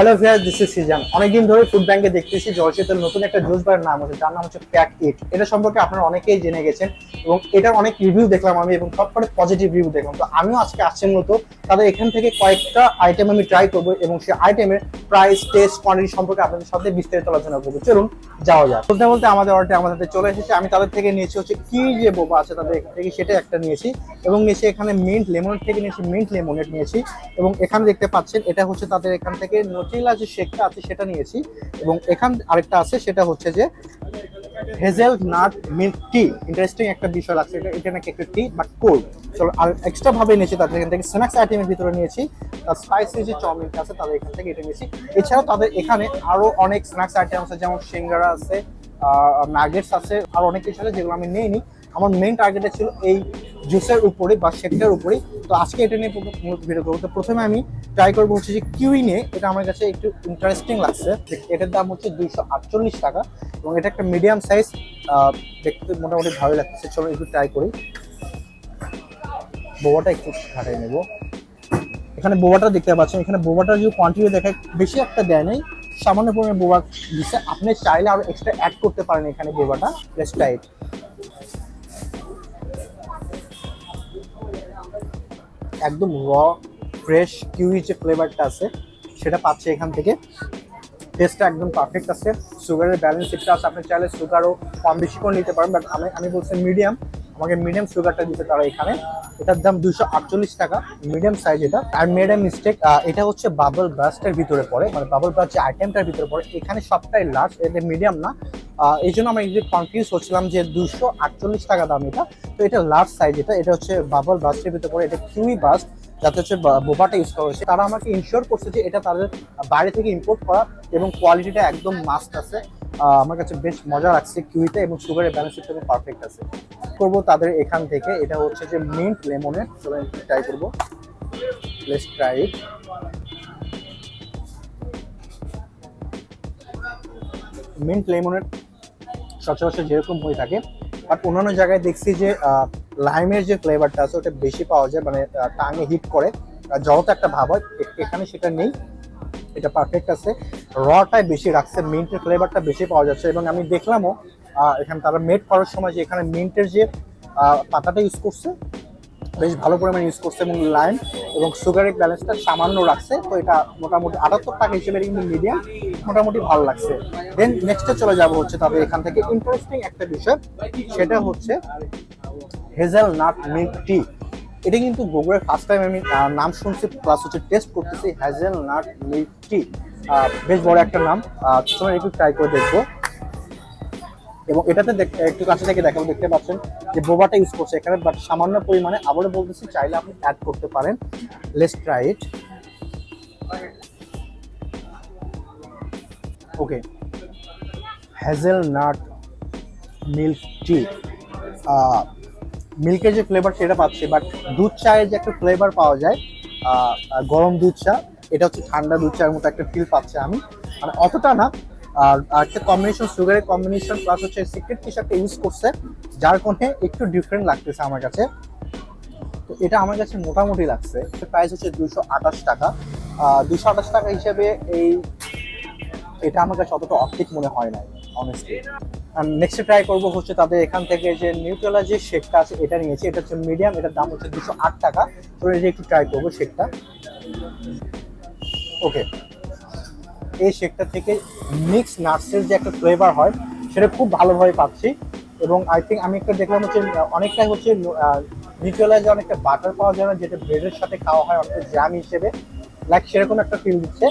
Hello viewer this is Sijan অনেকদিন ধরে food ব্যাংকে দেখতেছি জলশীতল নতুন একটা জুস বারের নাম হচ্ছে, যার নাম হচ্ছে প্যাক ইট এটা সম্পর্কে আপনারা অনেকেই জেনে গেছেন এবং এটার অনেক রিভিউ দেখলাম আমি এবং সবকটা পজিটিভ রিভিউ দেখলাম। তো আমিও আজকে আসছি মূলত তাদের এখান থেকে কয়েকটা আইটেম আমি ট্রাই করব এবং সেই আইটেমের প্রাইস টেস্ট কোয়ান্টিটি সম্পর্কে আপনাদের সাথে বিস্তারিত আলোচনা করব। চলুন, যাওয়া যাক। বলতে বলতে আমাদের অর্ডারটি আমাদের চলে এসেছে। আমি তাদের থেকে নিয়েছি হচ্ছে কি যে বোবা আছে তাদের এখান থেকে সেটা একটা নিয়েছি এবং নিয়েছি এখানে মিন্ট লেমনেড থেকে নিয়েছি মিন্ট লেমনেড নিয়েছি এবং এখানে দেখতে পাচ্ছেন এটা হচ্ছে তাদের এখান থেকে নটিলা যে শেকটা আছে সেটা নিয়েছি এবং এখান আরেকটা আছে, সেটা হচ্ছে যে hazelnut milk tea. Interesting একটা বিষয় লাগছে, এটা এটা নাকি একটা টি বাট কোল্ড চলো আর এক্সট্রা ভাবে নিয়েছি তাদের এখান থেকে। স্ন্যাক্স আইটেমের ভিতরে নিয়েছি স্পাইসি যে চাউমিনটা আছে তাদের এখান থেকে এটা নিয়েছি। এছাড়াও তাদের এখানে আরও অনেক স্ন্যাক্স আইটেম আছে, যেমন সিঙ্গারা আছে নাগেটস আছে, আর অনেক কিছু আছে যেগুলো আমি নেইনি। আমার মেইন টার্গেটে ছিল এই জুসের উপরে বা শেকটার উপরে তো আজকে এটা নিয়ে ভিডিও করব। তো প্রথমে আমি ট্রাই করব হচ্ছে যে কিউই নিয়ে। এটা আমার কাছে একটু ইন্টারেস্টিং লাগছে। এটার দাম হচ্ছে দুইশো আটচল্লিশ টাকা এবং এটা একটা মিডিয়াম সাইজ দেখতে মোটামুটি ভালো লাগছে। চলো একটু ট্রাই করি। বোবাটা একটু ঘাটাই নেব। এখানে বোবাটা দেখতে পাচ্ছেন। এখানে বোবাটার যে কোয়ান্টিটি দেখায়, বেশি একটা দেয় নেই। সামান্য পরিমাণে বোবা দিচ্ছে আপনি চাইলে আরও এক্সট্রা অ্যাড করতে পারেন এখানে বোবাটা। লেটস ট্রাই একদম র ফ্রেশ কিউই যে ফ্লেভারটা আছে, সেটা পাচ্ছে এখান থেকে। টেস্টটা একদম পারফেক্ট আছে। সুগারের ব্যালেন্স একটা আছে। আপনি চাইলে সুগারও কম বেশি করে নিতে পারেন বাট আমি আমি বলছি মিডিয়াম আমাকে মিডিয়াম সুগারটা দিতে তারা এখানে। এটার দাম দুশো আটচল্লিশ টাকা। মিডিয়াম সাইজ এটা। আর মেড মিস্টেক এটা হচ্ছে বাবল ব্রাস্টের ভিতরে পড়ে। মানে বাবল ব্রাস্ট যে আইটেমটার ভিতরে পড়ে, এখানে সবটাই লার্জ এটা মিডিয়াম না। এই জন্য আমি একটু কনফিউজ হচ্ছিলাম যে দুশো আটচল্লিশ টাকা দাম এটা। তো এটা লার্জ সাইজ এটা এটা হচ্ছে বাবল ব্রাস্টের ভিতরে পড়ে এটা কিউই ব্রাস্ট যাতে হচ্ছে বোবাটা ইউজ করা হয়েছে। তারা আমাকে ইনশিওর করছে যে এটা তাদের বাইরে থেকে ইম্পোর্ট করা এবং কোয়ালিটিটা একদম মাস্ট আছে। আমার কাছে বেশ মজা লাগছে কিউইতে এবং সুগারের ব্যালেন্স একদম পারফেক্ট আছে। করব তাদের এখান থেকে, এটা হচ্ছে যে মিন্ট লেমনের ট্রাই করব। লেটস ট্রাই মিন্ট লেমনের সচরাচর যেরকম হয়ে থাকে বাট অন্যান্য জায়গায় দেখছি যে লাইমের যে ফ্লেভারটা আছে, ওটা বেশি পাওয়া যায় মানে টাঙে হিট করে জলতা একটা ভাব হয় এখানে সেটা নেই, এটা পারফেক্ট আছে। রটাই বেশি রাখছে মিন্টের ফ্লেভারটা বেশি পাওয়া যাচ্ছে, এবং আমি দেখলামও এখানে তারা মেট করার সময় যে এখানে মিন্টের যে পাতাটা ইউজ করছে বেশ ভালো পরিমাণে ইউজ করছে এবং লাইম এবং সুগারের ব্যালেন্সটা সামান্য রাখছে। তো এটা মোটামুটি আটাত্তর টাকা হিসেবে কিন্তু মিডিয়াম মোটামুটি ভালো লাগছে। দেন নেক্সটে চলে যাব হচ্ছে তবে এখান থেকে ইন্টারেস্টিং একটা বিষয়, সেটা হচ্ছে হেজেল নাট মিল্ক টি এটা কিন্তু গুগলের ফার্স্ট টাইম আমি নাম শুনছি প্লাস হচ্ছে টেস্ট করতেছি হ্যাজেল নাট মিল্ক টি বেশ বড় একটা নাম। তোমরা একটু ট্রাই করে দেখব। এবং এটাতে একটু কাছে থেকে দেখাবো, দেখতে পাচ্ছেন যে বোবাটা ইউজ করছে এখানে বাট সামান্য পরিমাণে, আবারও বলতেছি, চাইলে আপনি অ্যাড করতে পারেন। Let's try it okay hazelnut milk tea মিল্কের যে ফ্লেভার সেটা পাচ্ছি বাট দুধ চায়ের যে একটা ফ্লেভার পাওয়া যায় গরম দুধ চা, এটা হচ্ছে ঠান্ডা দুধ চায়ের মতো একটা ফিল পাচ্ছে আমি। মানে অতটা না আর একটা কম্বিনেশন সুগারের কম্বিনেশন প্লাস হচ্ছে সিক্রেট কিছু ইউজ করছে, যার কোণে একটু ডিফারেন্ট লাগতেছে আমার কাছে। তো এটা আমার কাছে মোটামুটি লাগছে। প্রাইস হচ্ছে দুশো আঠাশ টাকা। দুশো আঠাশ টাকা হিসেবে এই এটা আমার কাছে অতটা অর্ধেক মনে হয় না অনেস্টলি নেক্সট ট্রাই করব হচ্ছে তাদের এখান থেকে যে নিউট্রেলা যে শেকটা আছে, এটা নিয়েছি। এটা হচ্ছে মিডিয়াম এটার দাম হচ্ছে দুশো আট টাকা। তো এটা একটু ট্রাই করব শেকটা ওকে এই শেকটা থেকে মিক্স নাটসের যে একটা ফ্লেভার হয়, সেটা খুব ভালোভাবে পাচ্ছি। এবং আই থিঙ্ক আমি একটা দেখলাম হচ্ছে অনেকটাই হচ্ছে নিউট্রেলা যে অনেকটা বাটার পাওয়া যায় না, যেটা ব্রেডের সাথে খাওয়া হয় অনেকটা জ্যাম হিসেবে। লাইক সেরকম একটা ফিল দিচ্ছে।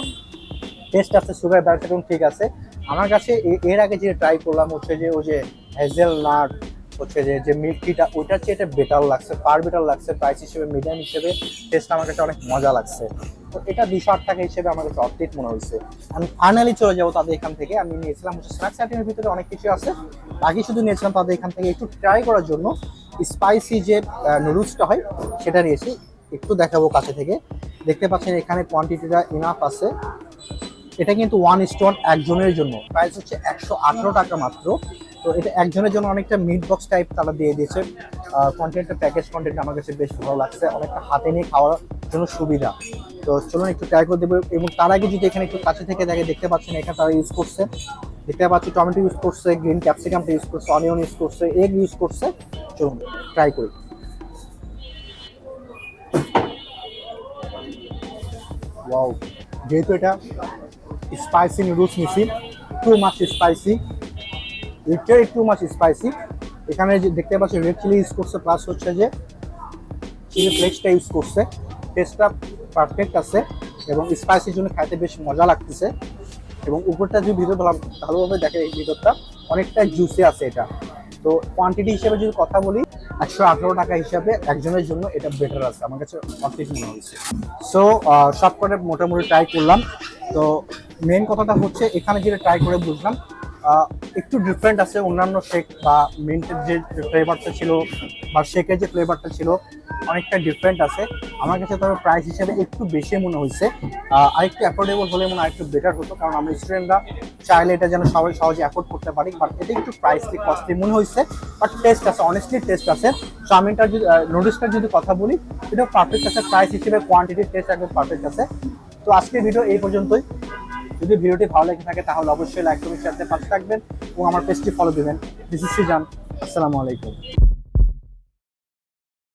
টেস্ট আছে সুগার একদম ঠিক আছে। আমার কাছে এর আগে যে ট্রাই করলাম হচ্ছে যে, ওই যে হেজেল নাট হচ্ছে যে যে মিল্ক টিটা ওইটার চেয়ে এটা বেটার লাগছে পার বেটার লাগছে প্রাইস হিসেবে মিডিয়াম হিসেবে। টেস্ট আমার কাছে অনেক মজা লাগছে। তো এটা দুশো আট টাকা হিসেবে আমার কাছে অর্ধেক মনে হয়েছে। আমি ফাইনালি চলে যাব তাদের এখান থেকে। আমি নিয়েছিলাম হচ্ছে স্ন্যাক্স আইটেমের ভিতরে অনেক কিছু আছে। বাকি শুধু নিয়েছিলাম তাদের এখান থেকে একটু ট্রাই করার জন্য স্পাইসি যে নুডলসটা হয়, সেটা নিয়েছি। একটু দেখাবো কাছে থেকে। দেখতে পাচ্ছেন এখানে কোয়ান্টিটিটা ইনাফ আছে। এটা কিন্তু ওয়ান ওয়ান একজনের জন্য। প্রাইস হচ্ছে একশো আঠারো টাকা মাত্র। তো এটা একজনের জন্য অনেকটা মিট বক্স টাইপ তারা দিয়ে দিয়েছে। কন্টেন্টের প্যাকেজ কন্টেন্ট আমার কাছে বেশ ভালো লাগছে। অনেকটা হাতে নিয়ে খাওয়ার জন্য সুবিধা। তো চলুন একটু ট্রাই করে দেবো এবং তার আগে যদি এখানে একটু কাছে থেকে দেখে দেখতে পাচ্ছেন, এখানে তারা ইউজ করছে। দেখতে পাচ্ছি টমেটো ইউজ করছে গ্রিন ক্যাপসিকামটা ইউজ করছে অনিয়ন ইউজ করছে এগ ইউজ করছে। চলুন ট্রাই করি। যেহেতু এটা স্পাইসি নুডলস নিছি too much spicy literally too much spicy এখানে যে দেখতে পাচ্ছি রেড চিলি ইউজ করছে প্লাস হচ্ছে যে চিলি ফ্লেক্সটা ইউজ করছে। টেস্টটা পারফেক্ট আছে এবং স্পাইসির জন্য খাইতে বেশ মজা লাগতেছে। এবং উপরটা যদি ভিতর ভালো- ভালোভাবে দেখে এই ভিতরটা, অনেকটা জুসি আছে এটা। তো কোয়ান্টিটি হিসেবে যদি কথা বলি, একশো আঠারো টাকা হিসাবে একজনের জন্য এটা বেটার আছে। আমার কাছে অর্ধেক মনে হয়েছে সো সব করে মোটামুটি ট্রাই করলাম। তো মেন কথাটা হচ্ছে, এখানে যেটা ট্রাই করে বুঝলাম একটু ডিফারেন্ট আছে। অন্যান্য শেক বা মিন্টের যে ফ্লেভারটা ছিল বা শেকের যে ফ্লেভারটা ছিল, অনেকটা ডিফারেন্ট আছে। আমার কাছে তবে প্রাইস হিসেবে একটু বেশি মনে হয়েছে। আরেকটু অ্যাফোর্ডেবল হলে মনে হয় আরেকটু বেটার হতো, কারণ আমরা স্টুডেন্টরা চাইলে এটা যেন সবাই সহজে অ্যাফোর্ড করতে পারি বাট এটা একটু প্রাইসলি কস্টলি মনে হয়েছে। বাট টেস্ট আছে অনেস্টলি টেস্ট আছে। চাউমিনটার যদি নুডলসটার যদি কথা বলি, এটা পারফেক্ট আছে। প্রাইস হিসেবে কোয়ান্টিটি টেস্ট একদম পারফেক্ট আছে। তো আজকের ভিডিও এই পর্যন্তই। যদি ভিডিওটি ভালো লেগে থাকে তাহলে অবশ্যই লাইক কমেন্ট শেয়ারতে পাশে থাকবেন এবং আমার পেজটি ফলো দেবেন। দিস ইজ সিজান আসসালামু আলাইকুম।